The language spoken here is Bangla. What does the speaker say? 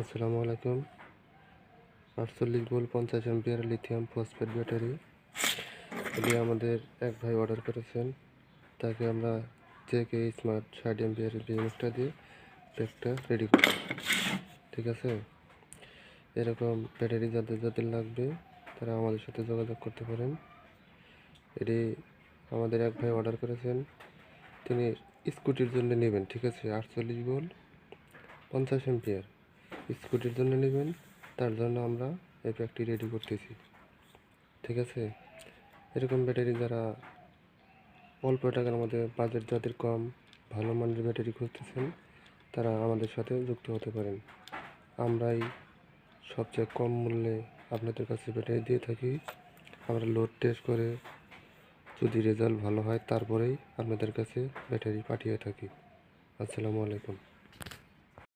আসসালামু আলাইকুম। আটচল্লিশ ভোল্ট পঞ্চাশ এম্পিয়ার লিথিয়াম ফসফেট ব্যাটারি এটি আমাদের এক ভাই অর্ডার করেছেন। তাকে আমরা জেকে স্মার্ট ষাট এম্পিয়ার জিনিসটা দিয়ে প্যাকটা রেডি করি ঠিক আছে? এরকম ব্যাটারি যাদের যাদের লাগবে, তারা আমাদের সাথে যোগাযোগ করতে পারেন। এটি আমাদের এক ভাই অর্ডার করেছেন। তিনি স্কুটির জন্য নেবেন, ঠিক আছে? আটচল্লিশ ভোল্ট পঞ্চাশ এম্পিয়ার স্কুটির জন্য নেবেন, তার জন্য আমরা এই প্যাকটি রেডি করতেছি। ঠিক আছে? এরকম ব্যাটারি যারা অল্প টাকার মধ্যে বাজেট যাদের কম, ভালো মানের ব্যাটারি খুঁজতেছেন, তারা আমাদের সাথে যুক্ত হতে পারেন। আমরাই সবচেয়ে কম মূল্যে আপনাদের কাছে ব্যাটারি দিয়ে থাকি। আমরা লোড টেস্ট করে যদি রেজাল্ট ভালো হয়, তারপরেই আপনাদের কাছে ব্যাটারি পাঠিয়ে থাকি। আসসালামু আলাইকুম।